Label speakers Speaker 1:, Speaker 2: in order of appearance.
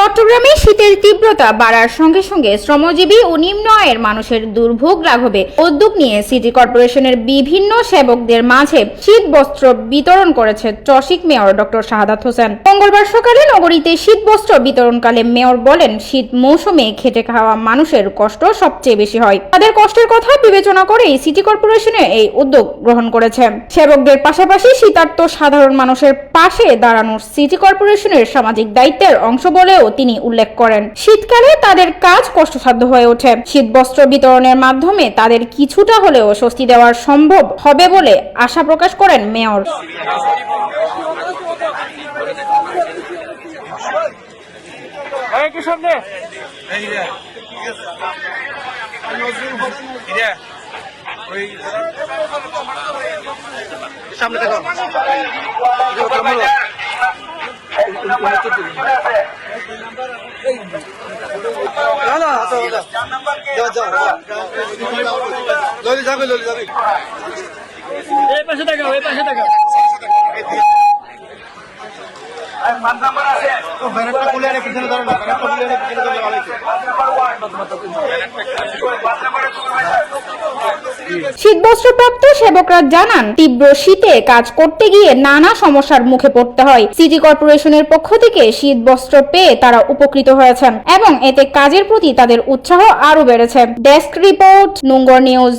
Speaker 1: চট্টগ্রামে শীতের তীব্রতা বাড়ার সঙ্গে সঙ্গে শ্রমজীবী ও নিম্ন আয়ের মানুষের দুর্ভোগ লাঘবে উদ্যোগ নিয়ে সিটি কর্পোরেশনের বিভিন্ন সেবকদের মাঝে শীত বস্ত্র বিতরণ করেছে চসিক মেয়র ডক্টর শাহাদাত হোসেন। মঙ্গলবার সকালে নগরীতে শীত বস্ত্র বিতরণকালে মেয়র বলেন, শীত মৌসুমে খেটে খাওয়া মানুষের কষ্ট সবচেয়ে বেশি হয়। তাদের কষ্টের কথা বিবেচনা করেই সিটি কর্পোরেশনে এই উদ্যোগ গ্রহণ করেছে। সেবকদের পাশাপাশি শীতার্ত সাধারণ মানুষের পাশে দাঁড়ানোর সিটি কর্পোরেশনের সামাজিক দায়িত্বের অংশ বলেও তিনি উল্লেখ করেন শীতকালে তাদের কাজ কষ্টসাধ্য হয়ে ওঠে শীত বস্ত্র বিতরণের মাধ্যমে তাদের কিছুটা হলেও স্বস্তি দেওয়ার সম্ভব হবে বলে আশা প্রকাশ করেন মেয়র
Speaker 2: সামনে
Speaker 3: দেখো যাও যাও ললি যাবে ললি যাবে
Speaker 2: এই পাশে দেখাও এই পাশে দেখাও
Speaker 3: ও
Speaker 1: শীতবস্ত্রপ্রাপ্ত সেবকরা জানান, তীব্র শীতে কাজ করতে গিয়ে নানা সমস্যার মুখে পড়তে হয়। সিটি কর্পোরেশনের পক্ষ থেকে শীতবস্ত্র পেয়ে তারা উপকৃত হয়েছেন এবং এতে কাজের প্রতি তাদের উৎসাহ আরও বেড়েছে। Desk report, Nungor news.